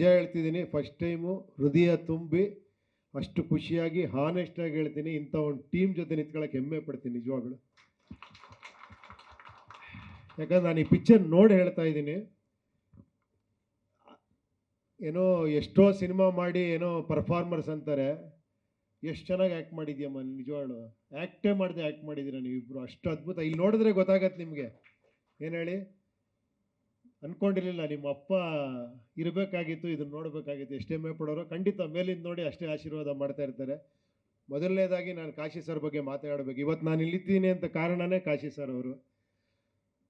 ನಿಜ ಹೇಳ್ತಿದ್ದೀನಿ first time ಹೃದಯ ತುಂಬಿ ಅಷ್ಟು ಖುಷಿಯಾಗಿ ಹಾನೆಸ್ಟಾಗಿ ಹೇಳ್ತೀನಿ, ಇಂಥ ಒಂದು ಟೀಮ್ ಜೊತೆ ನಿಂತ್ಕೊಳ್ಳೋಕೆ ಹೆಮ್ಮೆ ಪಡ್ತೀನಿ ನಿಜವಾಗ್ಲು. ಯಾಕಂದ್ರೆ ನಾನು ಈ ಪಿಕ್ಚರ್ ನೋಡಿ ಹೇಳ್ತಾ ಇದ್ದೀನಿ. ಏನೋ ಎಷ್ಟೋ ಸಿನಿಮಾ ಮಾಡಿ ಏನೋ ಪರ್ಫಾರ್ಮರ್ಸ್ ಅಂತಾರೆ, ಎಷ್ಟು ಚೆನ್ನಾಗಿ ಆ್ಯಕ್ಟ್ ಮಾಡಿದ್ಯಮ್ಮ ನಿಜವಾಗ್ಲು? ಆ್ಯಕ್ಟೇ ಮಾಡಿದೆ ಆ್ಯಕ್ಟ್ ಮಾಡಿದ್ದೀರ ನೀವಿಬ್ಬರು ಅಷ್ಟು ಅದ್ಭುತ. ಇಲ್ಲಿ ನೋಡಿದ್ರೆ ಗೊತ್ತಾಗತ್ತೆ ನಿಮಗೆ. ಏನು ಹೇಳಿ? ಅನ್ಕೊಂಡಿರ್ಲಿಲ್ಲ, ನಿಮ್ಮ ಅಪ್ಪ ಇರಬೇಕಾಗಿತ್ತು, ಇದನ್ನ ನೋಡಬೇಕಾಗಿತ್ತು, ಎಷ್ಟೇ ಮೇಪಡೋರು ಖಂಡಿತ ಮೇಲಿಂದ ನೋಡಿ ಅಷ್ಟೇ ಆಶೀರ್ವಾದ ಮಾಡ್ತಾ ಇರ್ತಾರೆ. ಮೊದಲನೇದಾಗಿ ನಾನು ಕಾಶಿ ಸರ್ ಬಗ್ಗೆ ಮಾತಾಡಬೇಕು. ಇವತ್ತು ನಾನು ಇಲ್ಲಿದ್ದೀನಿ ಅಂತ ಕಾರಣನೇ ಕಾಶಿ ಸರ್ ಅವರು.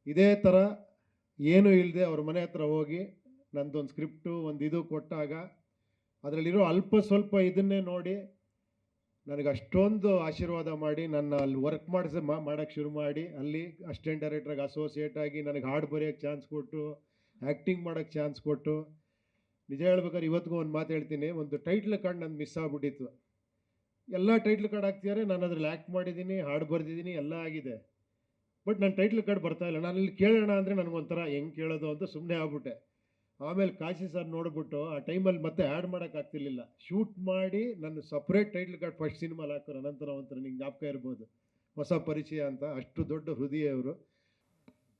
ಇದೇ ಥರ ಏನೂ ಇಲ್ಲದೆ ಅವ್ರ ಮನೆ ಹತ್ರ ಹೋಗಿ ನಂದೊಂದು ಸ್ಕ್ರಿಪ್ಟು ಒಂದು ಇದು ಕೊಟ್ಟಾಗ, ಅದರಲ್ಲಿರೋ ಅಲ್ಪ ಸ್ವಲ್ಪ ಇದನ್ನೇ ನೋಡಿ ನನಗೆ ಅಷ್ಟೊಂದು ಆಶೀರ್ವಾದ ಮಾಡಿ ನನ್ನ ಅಲ್ಲಿ ವರ್ಕ್ ಮಾಡಿಸ ಮಾಡೋಕ್ಕೆ ಶುರು ಮಾಡಿ, ಅಲ್ಲಿ ಅಸಿಸ್ಟೆಂಟ್ ಡೈರೆಕ್ಟ್ರಾಗಿ ಅಸೋಸಿಯೇಟ್ ಆಗಿ ನನಗೆ ಹಾಡು ಬರೆಯೋಕ್ಕೆ ಚಾನ್ಸ್ ಕೊಟ್ಟು ಆ್ಯಕ್ಟಿಂಗ್ ಮಾಡೋಕ್ಕೆ ಚಾನ್ಸ್ ಕೊಟ್ಟು, ನಿಜ ಹೇಳ್ಬೇಕಾದ್ರೆ ಇವತ್ತಿಗೂ ಒಂದು ಮಾತು ಹೇಳ್ತೀನಿ, ಒಂದು ಟೈಟ್ಲ್ ಕಾರ್ಡ್ ನಂದು ಮಿಸ್ ಆಗ್ಬಿಟ್ಟಿತ್ತು. ಎಲ್ಲ ಟೈಟ್ಲ್ ಕಾರ್ಡ್ ಹಾಕ್ತಿದ್ದಾರೆ ನಾನು ಅದ್ರಲ್ಲಿ ಆ್ಯಕ್ಟ್ ಮಾಡಿದ್ದೀನಿ, ಹಾಡು ಬರೆದಿದ್ದೀನಿ, ಎಲ್ಲ ಆಗಿದೆ. ಬಟ್ ನನ್ನ ಟೈಟ್ಲ್ ಕಾರ್ಡ್ ಬರ್ತಾ ಇಲ್ಲ. ನಾನು ಇಲ್ಲಿ ಕೇಳೋಣ ಅಂದರೆ ನನಗೊಂಥರ ಹೆಂಗೆ ಕೇಳೋದು ಅಂತ ಸುಮ್ಮನೆ ಆಗ್ಬಿಟ್ಟೆ. ಆಮೇಲೆ ಕಾಶಿ ಸರ್ ನೋಡ್ಬಿಟ್ಟು ಆ ಟೈಮಲ್ಲಿ ಮತ್ತೆ ಆ್ಯಡ್ ಮಾಡೋಕ್ಕಾಗ್ತಿರ್ಲಿಲ್ಲ ಶೂಟ್ ಮಾಡಿ ನನ್ನ ಸಪ್ರೇಟ್ ಟೈಟ್ಲ್ ಕಾರ್ಡ್ ಫಸ್ಟ್ ಸಿನಿಮಾಲಿ ಹಾಕೋರು ಅನಂತರ ಒಂಥರ ನಿಂಗೆ ಜ್ಞಾಪಕ ಇರ್ಬೋದು. ಹೊಸ ಪರಿಚಯ ಅಂತ, ಅಷ್ಟು ದೊಡ್ಡ ಹೃದಯ ಅವರು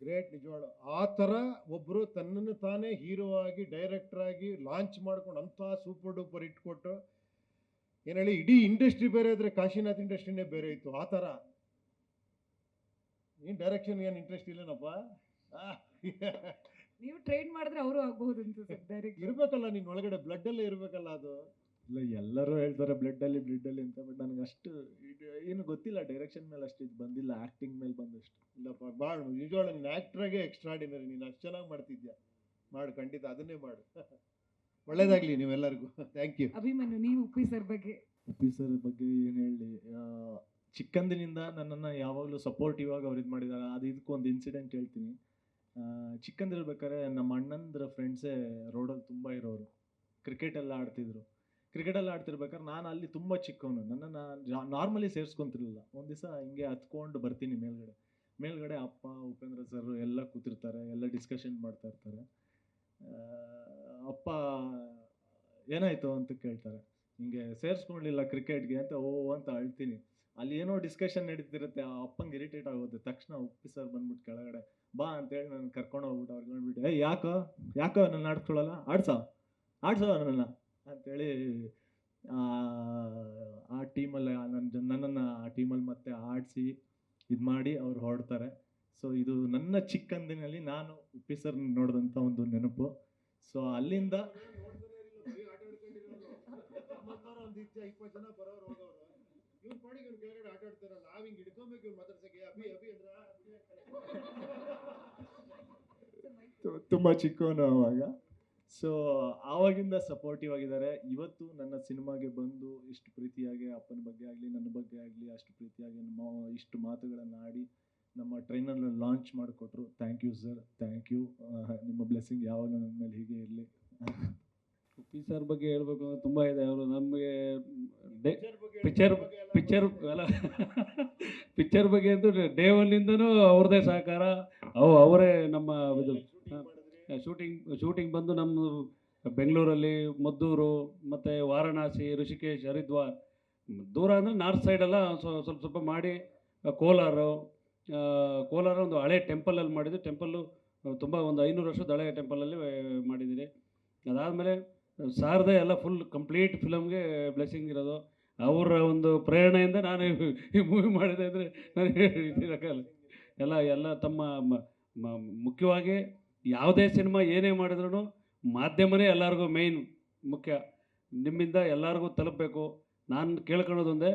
ಗ್ರೇಟ್ ನಿಜವಾಳು ಆ ಥರ ಒಬ್ಬರು ತನ್ನನ್ನು ತಾನೇ ಹೀರೋ ಆಗಿ ಡೈರೆಕ್ಟರ್ ಆಗಿ ಲಾಂಚ್ ಮಾಡ್ಕೊಂಡು ಅಂಥ ಸೂಪರ್ ಡೂಪರ್ ಇಟ್ಕೊಟ್ಟು ಏನು ಹೇಳಿ, ಇಡೀ ಇಂಡಸ್ಟ್ರಿ ಬೇರೆ ಇದ್ರೆ ಕಾಶಿನಾಥ್ ಇಂಡಸ್ಟ್ರಿನೇ ಬೇರೆ ಇತ್ತು. ಆ ಥರ. ಏನು ಡೈರೆಕ್ಷನ್ ಏನು ಇಂಟ್ರೆಸ್ಟ್ ಇಲ್ಲನಪ್ಪ? ನೀವು ಟ್ರೈನ್ ಮಾಡಿದ್ರೆ ಅವರು ಆಗಬಹುದು ಅಂತ ಇರ್ಬೇಕಲ್ಲ ನಿಮ್ಮ ಒಳಗಡೆ ಬ್ಲಡ್ ಅಲ್ಲೇ ಇರ್ಬೇಕಲ್ಲ ಅದು? ಇಲ್ಲ ಎಲ್ಲರೂ ಹೇಳ್ತಾರೆ ಬ್ಲಡ್ ಅಲ್ಲಿ ಬ್ಲಡ್ ಅಲ್ಲಿ ಅಂತ ಬಟ್ ನನಗೆ ಅಷ್ಟು ಏನು ಗೊತ್ತಿಲ್ಲ ಡೈರೆಕ್ಷನ್ ಮೇಲೆ ಅಷ್ಟು ಇದು ಬಂದಿಲ್ಲ ಆಕ್ಟಿಂಗ್ ಮೇಲೆ ಬಂದಷ್ಟು. ಇಲ್ಲಪ್ಪ ಭಾಳ ನಿಜವಾಳ ನೀನು ಎಕ್ಸ್ಟ್ರಾ ಎಕ್ಸ್ಟ್ರಾಡಿನರಿ ನೀನು ಅಷ್ಟು ಚೆನ್ನಾಗಿ ಮಾಡ್ತಿದ್ಯಾ? ಮಾಡು ಖಂಡಿತ ಅದನ್ನೇ ಮಾಡು. ಒಳ್ಳೇದಾಗ್ಲಿ ನೀವೆಲ್ಲರಿಗೂ. ಥ್ಯಾಂಕ್ ಯು ಅಭಿಮನ್ಯು ನೀವು ಉಪ್ಪಿ ಸರ್ ಬಗ್ಗೆ. ಉಪ್ಪಿ ಸರ್ ಬಗ್ಗೆ ಏನು ಹೇಳಿ ಚಿಕ್ಕಂದಿನಿಂದ ನನ್ನನ್ನು ಯಾವಾಗಲೂ ಸಪೋರ್ಟಿವ್ ಆಗಿ ಅವ್ರು ಇದು ಮಾಡಿದ್ದಾರೆ ಅದು ಇದಕ್ಕೊಂದು ಇನ್ಸಿಡೆಂಟ್ ಹೇಳ್ತೀನಿ. ಚಿಕ್ಕಂದಿರ್ಬೇಕಾದ್ರೆ ನಮ್ಮ ಅಣ್ಣಂದ್ರ ಫ್ರೆಂಡ್ಸೇ ರೋಡಲ್ಲಿ ತುಂಬ ಇರೋರು. ಕ್ರಿಕೆಟ್ ಎಲ್ಲ ಆಡ್ತಿದ್ರು. ಕ್ರಿಕೆಟ್ ಎಲ್ಲ ಆಡ್ತಿರ್ಬೇಕಾದ್ರೆ ನಾನು ಅಲ್ಲಿ ತುಂಬ ಚಿಕ್ಕವನು. ನನ್ನ ನಾರ್ಮಲಿ ಸೇರಿಸ್ಕೊಂತಿರ್ಲಿಲ್ಲ. ಒಂದು ದಿವಸ ಹಿಂಗೆ ಹತ್ಕೊಂಡು ಬರ್ತೀನಿ ಮೇಲ್ಗಡೆ. ಮೇಲ್ಗಡೆ ಅಪ್ಪ, ಉಪೇಂದ್ರ ಸರ್ ಎಲ್ಲ ಕೂತಿರ್ತಾರೆ, ಎಲ್ಲ ಡಿಸ್ಕಷನ್ ಮಾಡ್ತಾ ಇರ್ತಾರೆ. ಅಪ್ಪ ಏನಾಯ್ತು ಅಂತ ಕೇಳ್ತಾರೆ. ಹಿಂಗೆ ಸೇರಿಸ್ಕೊಳ್ಲಿಲ್ಲ ಕ್ರಿಕೆಟ್ಗೆ ಅಂತ, ಓ, ಅಂತ ಅಳ್ತೀನಿ. ಅಲ್ಲಿ ಏನೋ ಡಿಸ್ಕಷನ್ ನಡೀತಿರುತ್ತೆ, ಆ ಅಪ್ಪಂಗೆ ಇರಿಟೇಟ್ ಆಗುತ್ತೆ ತಕ್ಷಣ ಉಪ್ಪಿ ಸರ್ ಬಂದ್ಬಿಟ್ಟು ಕೆಳಗಡೆ ಬಾ ಅಂತೇಳಿ ನಾನು ಕರ್ಕೊಂಡು ಹೋಗ್ಬಿಟ್ಟು ಅವ್ರಿಗೆ ಬಂದ್ಬಿಟ್ಟು ಏ ಯಾಕೋ? ಯಾಕೋ ನನ್ನ ಆಡ್ಸ್ಕೊಳ್ಳಲ್ಲ ಆಡ್ಸೋ? ಆಡ್ಸೋ ನನ್ನ ಅಂತೇಳಿ ಆ, ಆ ಟೀಮಲ್ಲಿ ನನ್ನ ನನ್ನನ್ನು ಆ ಟೀಮಲ್ಲಿ ಮತ್ತೆ ಆಡಿಸಿ ಇದು ಮಾಡಿ ಅವ್ರು ಹೊರಡ್ತಾರೆ ಸೊ ಇದು ನನ್ನ ಚಿಕ್ಕಂದಿನಲ್ಲಿ ನಾನು ಉಪ್ಪಿ ಸರ್ ನೋಡಿದಂಥ ಒಂದು ನೆನಪು. ಸೊ ಅಲ್ಲಿಂದ ಇವ್ನ ಕೆಳಗಡೆ ಆಟ ಆಡ್ತಾರಲ್ಲ ನಾವ್ ಹಿಂಗ್ ಹಿಡ್ಕೊಬೇಕು ಮಾತಾಡ್ಸಕ್ಕೆ ಅಭಿ ಅಭಿ ಅಂದ್ರ ತುಂಬಾ ಚಿಕ್ಕವನು ಅವಾಗ. ಸೊ ಆವಾಗಿಂದ ಸಪೋರ್ಟಿವ್ ಆಗಿದ್ದಾರೆ. ಇವತ್ತು ನನ್ನ ಸಿನಿಮಾಗೆ ಬಂದು ಇಷ್ಟು ಪ್ರೀತಿಯಾಗಿ, ಅಪ್ಪನ ಬಗ್ಗೆ ಆಗಲಿ, ನನ್ನ ಬಗ್ಗೆ ಆಗಲಿ, ಅಷ್ಟು ಪ್ರೀತಿಯಾಗಿ ನಮ್ಮ ಇಷ್ಟು ಮಾತುಗಳನ್ನು ಆಡಿ ನಮ್ಮ ಟ್ರೈನರ್ನ ಲಾಂಚ್ ಮಾಡಿಕೊಟ್ರು. Thank you sir thank you ನಿಮ್ಮ ಬ್ಲೆಸ್ಸಿಂಗ್ ಯಾವಾಗಲೂ ನನ್ನ ಮೇಲೆ ಹೀಗೆ ಇರಲಿ. ಉಪ್ಪಿ ಸರ್ ಬಗ್ಗೆ ಹೇಳ್ಬೇಕು ಅಂದ್ರೆ ತುಂಬ ಇದೆ. ಅವರು ನಮಗೆ ಡೇ ಪಿಕ್ಚರ್ ಪಿಕ್ಚರ್ ಅಲ್ಲ. ಪಿಕ್ಚರ್ ಬಗ್ಗೆ ಅಂತೂ ಡೇ ಒನ್ನಿಂದನೂ ಅವ್ರದ್ದೇ ಸಹಕಾರ. ಅವು ಅವರೇ ನಮ್ಮ ಇದು ಶೂಟಿಂಗ್ ಶೂಟಿಂಗ್ ಬಂದು ನಮ್ಮ ಬೆಂಗಳೂರಲ್ಲಿ ಮದ್ದೂರು ಮತ್ತು ವಾರಣಾಸಿ ಋಷಿಕೇಶ್ ಹರಿದ್ವಾರ್ ದೂರ ಅಂದರೆ ನಾರ್ತ್ ಸೈಡೆಲ್ಲ ಸ್ವ- ಸ್ವಲ್ಪ ಸ್ವಲ್ಪ ಮಾಡಿ ಕೋಲಾರ ಕೋಲಾರು ಒಂದು ಹಳೆ ಟೆಂಪಲಲ್ಲಿ ಮಾಡಿದ್ದು. ಟೆಂಪಲ್ಲು ತುಂಬ ಒಂದು ಐನೂರು ವರ್ಷದ ಹಳೆ ಟೆಂಪಲಲ್ಲಿ ಮಾಡಿದ್ದೀರಿ. ಅದಾದಮೇಲೆ ಸಾರದೆ ಎಲ್ಲ ಫುಲ್ ಕಂಪ್ಲೀಟ್ ಫಿಲಮ್ಗೆ ಬ್ಲೆಸ್ಸಿಂಗ್ ಇರೋದು. ಅವರ ಒಂದು ಪ್ರೇರಣೆಯಿಂದ ನಾನು ಈ ಮೂವಿ ಮಾಡಿದೆ ಅಂದರೆ ನಾನು ಹೇಳೋಕ್ಕಾಗಲ್ಲ ಎಲ್ಲ ಎಲ್ಲ ತಮ್ಮ ಮುಖ್ಯವಾಗಿ ಯಾವುದೇ ಸಿನಿಮಾ ಏನೇ ಮಾಡಿದ್ರೂ ಮಾಧ್ಯಮನೇ ಎಲ್ಲರಿಗೂ ಮೇಯ್ನ್ ಮುಖ್ಯ. ನಿಮ್ಮಿಂದ ಎಲ್ಲರಿಗೂ ತಲುಪಬೇಕು. ನಾನು ಕೇಳ್ಕೊಳೋದೊಂದೇ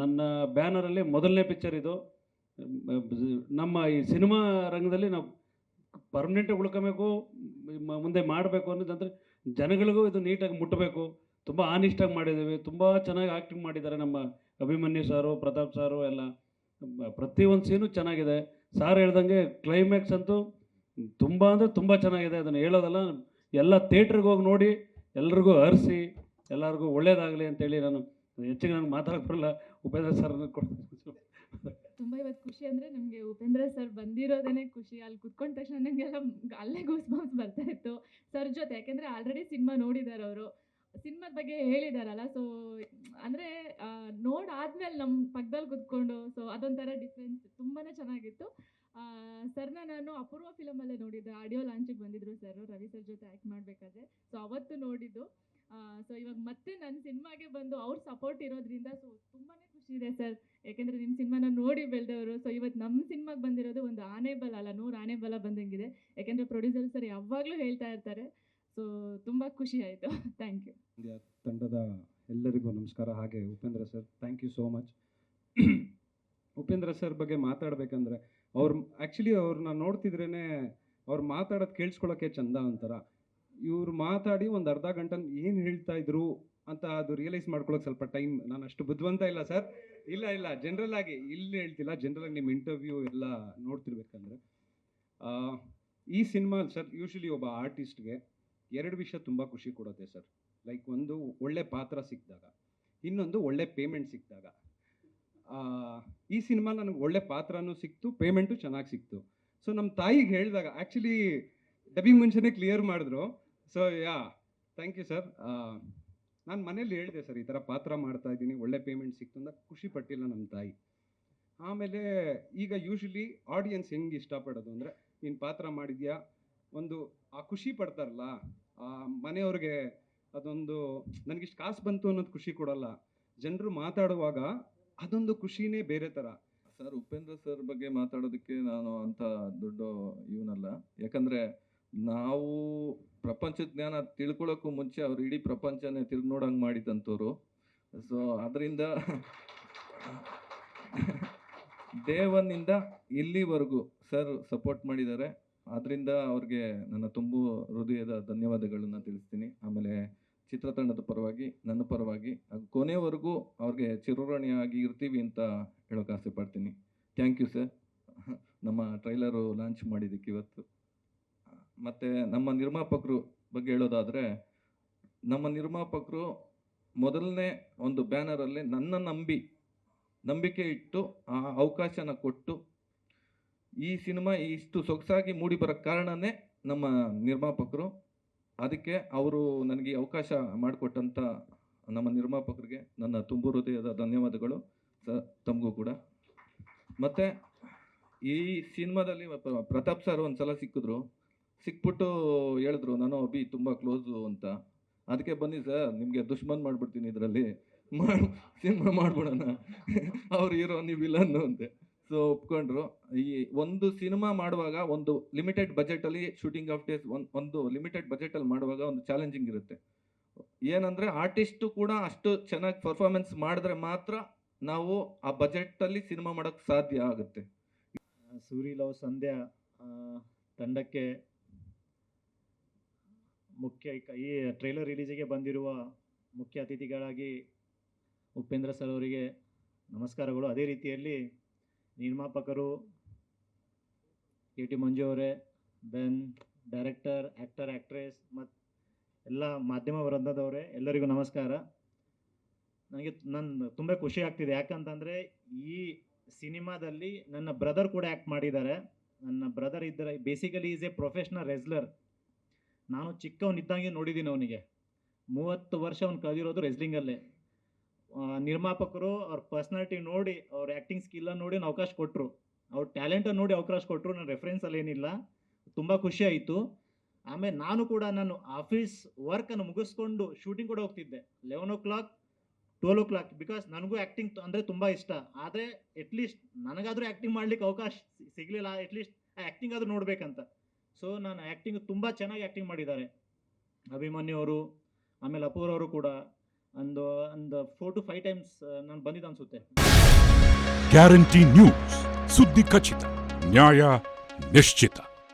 ನನ್ನ ಬ್ಯಾನರಲ್ಲಿ ಮೊದಲನೇ ಪಿಕ್ಚರ್ ಇದು. ನಮ್ಮ ಈ ಸಿನಿಮಾ ರಂಗದಲ್ಲಿ ನಾವು ಪರ್ಮನೆಂಟ್ ಉಳ್ಕೊಬೇಕು ಮುಂದೆ ಮಾಡಬೇಕು ಅನ್ನೋದಂದರೆ ಜನಗಳಿಗೂ ಇದು ನೀಟಾಗಿ ಮುಟ್ಟಬೇಕು ತುಂಬ ಆನಿಷ್ಟಾಗಿ ಮಾಡಿದ್ದೀವಿ. ತುಂಬ ಚೆನ್ನಾಗಿ ಆ್ಯಕ್ಟಿಂಗ್ ಮಾಡಿದ್ದಾರೆ ನಮ್ಮ ಅಭಿಮನ್ಯು ಸಾರು, ಪ್ರತಾಪ್ ಸಾರು ಎಲ್ಲ. ಪ್ರತಿಯೊಂದು ಸೀನು ಚೆನ್ನಾಗಿದೆ. ಸಾರ್ ಹೇಳ್ದಂಗೆ ಕ್ಲೈಮ್ಯಾಕ್ಸ್ ಅಂತೂ ತುಂಬ ಅಂದರೆ ತುಂಬ ಚೆನ್ನಾಗಿದೆ. ಅದನ್ನು ಹೇಳೋದಲ್ಲ, ಎಲ್ಲ ಥಿಯೇಟ್ರಿಗೆ ಹೋಗಿ ನೋಡಿ, ಎಲ್ರಿಗೂ ಹರಿಸಿ, ಎಲ್ಲರಿಗೂ ಒಳ್ಳೇದಾಗಲಿ ಅಂತೇಳಿ ನಾನು ಹೆಚ್ಚಿಗೆ ನಾನು ಮಾತಾಡೋಕ್ಕೆ ಬರಲ್ಲ. ಉಪೇಂದ್ರ ಸರ್ ಕೊಡ್ತೀನಿ. ತುಂಬ ಇವತ್ತು ಖುಷಿ ಅಂದರೆ ನಮಗೆ ಉಪೇಂದ್ರ ಸರ್ ಬಂದಿರೋದೇ ಖುಷಿ. ಅಲ್ಲಿ ಕುತ್ಕೊಂಡ ತಕ್ಷಣ ನನಗೆಲ್ಲ ಅಲ್ಲೇ ಗೂಸ್ ಬಾಂಬ್ಸ್ ಬರ್ತಾ ಇತ್ತು. ಸರ್ ಜೊತೆ, ಯಾಕೆಂದರೆ ಆಲ್ರೆಡಿ ಸಿನಿಮಾ ನೋಡಿದ್ದಾರೆ ಅವರು. ಸಿನಿಮಾದ ಬಗ್ಗೆ ಹೇಳಿದಾರಲ್ಲ ಸೊ ಅಂದರೆ ನೋಡಾದ್ಮೇಲೆ ನಮ್ಮ ಪಕ್ಕದಲ್ಲಿ ಕುತ್ಕೊಂಡು ಸೊ ಅದೊಂಥರ ಡಿಫ್ರೆನ್ಸ್ ತುಂಬಾ ಚೆನ್ನಾಗಿತ್ತು. ಸರ್ನ ನಾನು ಅಪೂರ್ವ ಫಿಲಮಲ್ಲೇ ನೋಡಿದ್ದೆ. ಆಡಿಯೋ ಲಾಂಚಿಗೆ ಬಂದಿದ್ರು ಸರ್ ರವಿ ಸರ್ ಜೊತೆ ಆ್ಯಕ್ಟ್ ಮಾಡಬೇಕಾದ್ರೆ. ಸೊ ಅವತ್ತು ನೋಡಿದ್ದು. ಸೊ ಇವಾಗ ಮತ್ತೆ ನನ್ನ ಸಿನಿಮಾಗೆ ಬಂದು ಅವ್ರ ಸಪೋರ್ಟ್ ಇರೋದ್ರಿಂದ ಸೊ ತುಂಬಾ ಖುಷಿ ಇದೆ ಸರ್. ಯಾಕೆಂದರೆ ನಿಮ್ಮ ಸಿನಿಮಾನ ನೋಡಿ ಬೆಳೆದವರು ಸೊ ಇವತ್ತು ನಮ್ಮ ಸಿನಿಮಾಗೆ ಬಂದಿರೋದು ಒಂದು ಆನೆ ಬಲ ಅಲ್ಲ, ನೂರು ಆನೆ ಬಲ ಬಂದಂಗಿದೆ. ಯಾಕೆಂದರೆ ಪ್ರೊಡ್ಯೂಸರ್ ಸರ್ ಯಾವಾಗಲೂ ಹೇಳ್ತಾ ಇರ್ತಾರೆ. ಸೊ ತುಂಬ ಖುಷಿ ಆಯಿತು. ಥ್ಯಾಂಕ್ ಯು ತಂಡದ ಎಲ್ಲರಿಗೂ ನಮಸ್ಕಾರ. ಹಾಗೆ Upendra sir thank you so much Upendra sir ಬಗ್ಗೆ ಮಾತಾಡಬೇಕಂದ್ರೆ, ಅವ್ರು ಆ್ಯಕ್ಚುಲಿ ಅವ್ರನ್ನ ನೋಡ್ತಿದ್ರೇ ಅವ್ರು ಮಾತಾಡೋದು ಕೇಳಿಸ್ಕೊಳ್ಳೋಕ್ಕೆ ಚಂದ ಒಂಥರ. ಇವ್ರು ಮಾತಾಡಿ ಒಂದು ಅರ್ಧ ಗಂಟೆ ಏನು ಹೇಳ್ತಾ ಇದ್ರು ಅಂತ ಅದು ರಿಯಲೈಸ್ ಮಾಡ್ಕೊಳ್ಳೋಕೆ ಸ್ವಲ್ಪ ಟೈಮ್ ನಾನು ಅಷ್ಟು ಬುದ್ಧಿವಂತ ಇಲ್ಲ ಸರ್ ಇಲ್ಲ ಇಲ್ಲ ಜನರಲ್ ಆಗಿ ಇಲ್ಲಿ ಹೇಳ್ತಿಲ್ಲ. ಜನರಲ್ ಆಗಿ ನಿಮ್ಮ ಇಂಟರ್ವ್ಯೂ ಎಲ್ಲ ನೋಡ್ತಿರ್ಬೇಕಂದ್ರೆ ಈ ಸಿನಿಮಾ ಸರ್ ಯೂಶಲಿ ಒಬ್ಬ ಆರ್ಟಿಸ್ಟ್ಗೆ ಎರಡು ವಿಷಯ ತುಂಬ ಖುಷಿ ಕೊಡುತ್ತೆ ಸರ್ ಲೈಕ್ ಒಂದು ಒಳ್ಳೆ ಪಾತ್ರ ಸಿಕ್ಕಿದಾಗ, ಇನ್ನೊಂದು ಒಳ್ಳೆ ಪೇಮೆಂಟ್ ಸಿಕ್ಕಿದಾಗ. ಈ ಸಿನಿಮಾ ನನಗೆ ಒಳ್ಳೆ ಪಾತ್ರನೂ ಸಿಕ್ತು ಪೇಮೆಂಟು ಚೆನ್ನಾಗಿ ಸಿಕ್ತು. ಸೊ ನಮ್ಮ ತಾಯಿಗೆ ಹೇಳಿದಾಗ ಆ್ಯಕ್ಚುಲಿ ಡಬ್ಬಿಂಗ್ ಮುಂಚೆನೇ ಕ್ಲಿಯರ್ ಮಾಡಿದ್ರು. So yeah thank you sir ನಾನು ಮನೇಲಿ ಹೇಳಿದೆ ಸರ್ ಈ ಥರ ಪಾತ್ರ ಮಾಡ್ತಾ ಇದ್ದೀನಿ, ಒಳ್ಳೆ ಪೇಮೆಂಟ್ ಸಿಕ್ತು ಅಂತ ಖುಷಿ ಪಟ್ಟಿಲ್ಲ ನಮ್ಮ ತಾಯಿ. ಆಮೇಲೆ ಈಗ ಯೂಶ್ವಲಿ ಆಡಿಯನ್ಸ್ ಹೆಂಗೆ ಇಷ್ಟಪಡೋದು ಅಂದರೆ, ನೀನು ಪಾತ್ರ ಮಾಡಿದ್ಯಾ? ಒಂದು, ಆ ಖುಷಿ ಪಡ್ತಾರಲ್ಲ, ಆ ಮನೆಯವ್ರಿಗೆ ಅದೊಂದು, ನನಗಿಷ್ಟು ಕಾಸು ಬಂತು ಅನ್ನೋದು ಖುಷಿ ಕೊಡಲ್ಲ. ಜನರು ಮಾತಾಡುವಾಗ ಅದೊಂದು ಖುಷಿನೇ ಬೇರೆ ಥರ ಸರ್, ಉಪೇಂದ್ರ ಸರ್ ಬಗ್ಗೆ ಮಾತಾಡೋದಕ್ಕೆ ನಾನು ಅಂಥ ದೊಡ್ಡ ಇವನಲ್ಲ. ಯಾಕಂದರೆ, ನಾವು ಪ್ರಪಂಚ ಜ್ಞಾನ ತಿಳ್ಕೊಳ್ಳೋಕ್ಕೂ ಮುಂಚೆ ಅವ್ರು ಇಡೀ ಪ್ರಪಂಚನೇ ತಿರ್ಗಿ ನೋಡಂಗೆ ಮಾಡಿದಂಥವ್ರು. ಸೊ ಅದರಿಂದ ದೇವನಿಂದ ಇಲ್ಲಿವರೆಗೂ ಸರ್ ಸಪೋರ್ಟ್ ಮಾಡಿದ್ದಾರೆ. ಅದರಿಂದ ಅವ್ರಿಗೆ ನನ್ನ ತುಂಬು ಹೃದಯದ ಧನ್ಯವಾದಗಳನ್ನ ತಿಳಿಸ್ತೀನಿ. ಆಮೇಲೆ ಚಿತ್ರತಂಡದ ಪರವಾಗಿ, ನನ್ನ ಪರವಾಗಿ ಕೊನೆವರೆಗೂ ಅವ್ರಿಗೆ ಚಿರಋಣಿಯಾಗಿ ಇರ್ತೀವಿ ಅಂತ ಹೇಳೋಕೆ ಆಸೆ ಪಡ್ತೀನಿ. ಥ್ಯಾಂಕ್ ಯು ಸರ್ ನಮ್ಮ ಟ್ರೈಲರು ಲಾಂಚ್ ಮಾಡಿದ್ದಕ್ಕೆ ಇವತ್ತು. ಮತ್ತು ನಮ್ಮ ನಿರ್ಮಾಪಕರು ಬಗ್ಗೆ ಹೇಳೋದಾದರೆ, ನಮ್ಮ ನಿರ್ಮಾಪಕರು ಮೊದಲನೇ ಒಂದು ಬ್ಯಾನರಲ್ಲಿ ನನ್ನ ನಂಬಿ, ನಂಬಿಕೆ ಇಟ್ಟು, ಆ ಅವಕಾಶನ ಕೊಟ್ಟು, ಈ ಸಿನಿಮಾ ಇಷ್ಟು ಸೊಗಸಾಗಿ ಮೂಡಿ ಬರೋಕ್ಕೆ ಕಾರಣನೇ ನಮ್ಮ ನಿರ್ಮಾಪಕರು. ಅದಕ್ಕೆ ಅವರು ನನಗೆ ಅವಕಾಶ ಮಾಡಿಕೊಟ್ಟಂಥ ನಮ್ಮ ನಿರ್ಮಾಪಕರಿಗೆ ನನ್ನ ತುಂಬು ಹೃದಯದ ಧನ್ಯವಾದಗಳು ಸ, ತಮಗೂ ಕೂಡ. ಮತ್ತು ಈ ಸಿನಿಮಾದಲ್ಲಿ ಪ್ರತಾಪ್ ಸರ್ ಒಂದು ಸಲ ಸಿಕ್ಕಿದ್ರು. ಸಿಕ್ಬಿಟ್ಟು ಹೇಳಿದ್ರು, ನಾನು ಅಭಿ ತುಂಬ ಕ್ಲೋಸು ಅಂತ. ಅದಕ್ಕೆ ಬನ್ನಿ ಸರ್, ನಿಮಗೆ ದುಶ್ಮನ್ ಮಾಡಿಬಿಡ್ತೀನಿ ಇದರಲ್ಲಿ. ಮಾಡಿ, ಸಿನಿಮಾ ಮಾಡ್ಬಿಡೋಣ. ಅವ್ರು ಹೀರೋ ನೀವು ಇಲ್ಲನ್ನು ಅಂತೆ. ಸೊ ಒಪ್ಕೊಂಡ್ರು. ಈ ಒಂದು ಸಿನಿಮಾ ಮಾಡುವಾಗ ಒಂದು ಲಿಮಿಟೆಡ್ ಬಜೆಟಲ್ಲಿ ಶೂಟಿಂಗ್ ಆಫ್ ಡೇಸ್ ಒಂದು ಒಂದು ಲಿಮಿಟೆಡ್ ಬಜೆಟಲ್ಲಿ ಮಾಡುವಾಗ ಒಂದು ಚಾಲೆಂಜಿಂಗ್ ಇರುತ್ತೆ. ಏನಂದರೆ ಆರ್ಟಿಸ್ಟು ಕೂಡ ಅಷ್ಟು ಚೆನ್ನಾಗಿ ಪರ್ಫಾರ್ಮೆನ್ಸ್ ಮಾಡಿದ್ರೆ ಮಾತ್ರ ನಾವು ಆ ಬಜೆಟಲ್ಲಿ ಸಿನಿಮಾ ಮಾಡೋಕ್ಕೆ ಸಾಧ್ಯ ಆಗುತ್ತೆ. ಸೂರಿ ಲವ್ ಸಂಧ್ಯಾ ತಂಡಕ್ಕೆ ಮುಖ್ಯ ಈ- ಟ್ರೈಲರ್ ರಿಲೀಸಿಗೆ ಬಂದಿರುವ ಮುಖ್ಯ ಅತಿಥಿಗಳಾಗಿ ಉಪೇಂದ್ರ ಸರ್ ಅವರಿಗೆ ನಮಸ್ಕಾರಗಳು. ಅದೇ ರೀತಿಯಲ್ಲಿ ನಿರ್ಮಾಪಕರು ಕೆ ಟಿ ಮಂಜು ಅವರೇ ದೆನ್ ಡೈರೆಕ್ಟರ್ ಆ್ಯಕ್ಟರ್ ಆ್ಯಕ್ಟ್ರೆಸ್ ಮತ್ತು ಎಲ್ಲ ಮಾಧ್ಯಮ ವೃಂದದವರೇ, ಎಲ್ಲರಿಗೂ ನಮಸ್ಕಾರ. ನನಗೆ ನನ್ನ ತುಂಬ ಖುಷಿ ಆಗ್ತಿದೆ. ಯಾಕಂತಂದರೆ ಈ ಸಿನಿಮಾದಲ್ಲಿ ನನ್ನ ಬ್ರದರ್ ಕೂಡ ಆ್ಯಕ್ಟ್ ಮಾಡಿದ್ದಾರೆ. ನನ್ನ ಬ್ರದರ್ ಇದ್ದರೆ basically is a professional wrestler ನಾನು ಚಿಕ್ಕವನಿದ್ದಂಗೆ ನೋಡಿದ್ದೀನಿ ಅವನಿಗೆ. ಮೂವತ್ತು ವರ್ಷ ಅವ್ನು ಕಳೆದಿರೋದು ರೆಸ್ಲಿಂಗಲ್ಲೇ ನಿರ್ಮಾಪಕರು ಅವ್ರ ಪರ್ಸ್ನಾಲಿಟಿ ನೋಡಿ, ಅವ್ರ ಆ್ಯಕ್ಟಿಂಗ್ ಸ್ಕಿಲ್ಲನ್ನು ನೋಡಿ ಅವ್ನು ಅವಕಾಶ ಕೊಟ್ಟರು ಅವ್ರ ಟ್ಯಾಲೆಂಟನ್ನು ನೋಡಿ ಅವಕಾಶ ಕೊಟ್ಟರು ನನ್ನ ರೆಫರೆನ್ಸಲ್ಲಿ ಏನಿಲ್ಲ. ತುಂಬ ಖುಷಿ ಆಯಿತು. ಆಮೇಲೆ ನಾನು ಕೂಡ ನಾನು ಆಫೀಸ್ ವರ್ಕನ್ನು ಮುಗಿಸ್ಕೊಂಡು ಶೂಟಿಂಗ್ ಕೂಡ ಹೋಗ್ತಿದ್ದೆ. Eleven o'clock twelve o'clock because ನನಗೂ ಆ್ಯಕ್ಟಿಂಗ್ ಅಂದರೆ ತುಂಬ ಇಷ್ಟ. ಆದರೆ ಎಟ್ಲೀಸ್ಟ್ ನನಗಾದರೂ ಆ್ಯಕ್ಟಿಂಗ್ ಮಾಡ್ಲಿಕ್ಕೆ ಅವಕಾಶ ಸಿಗಲಿಲ್ಲ. ಎಟ್ಲೀಸ್ಟ್ ಆ್ಯಕ್ಟಿಂಗ್ ಆದರೂ ನೋಡಬೇಕಂತ. ಸೊ ನಾನು ಆ್ಯಕ್ಟಿಂಗ್ ತುಂಬ ಚೆನ್ನಾಗಿ ಆ್ಯಕ್ಟಿಂಗ್ ಮಾಡಿದ್ದಾರೆ. ಅಭಿಮನ್ಯು ಅವರು, ಆಮೇಲೆ ಅಪೂರ್ ಅವರು ಕೂಡ ಒಂದು ಒಂದು ಫೋರ್ ಟು ಫೈವ್ ಟೈಮ್ಸ್ ನಾನು ಬಂದಿದ್ದು ಅನಿಸುತ್ತೆ. ಗ್ಯಾರಂಟಿ ನ್ಯೂಸ್ ಸುದ್ದಿ ಖಚಿತ, ನ್ಯಾಯ ನಿಶ್ಚಿತ.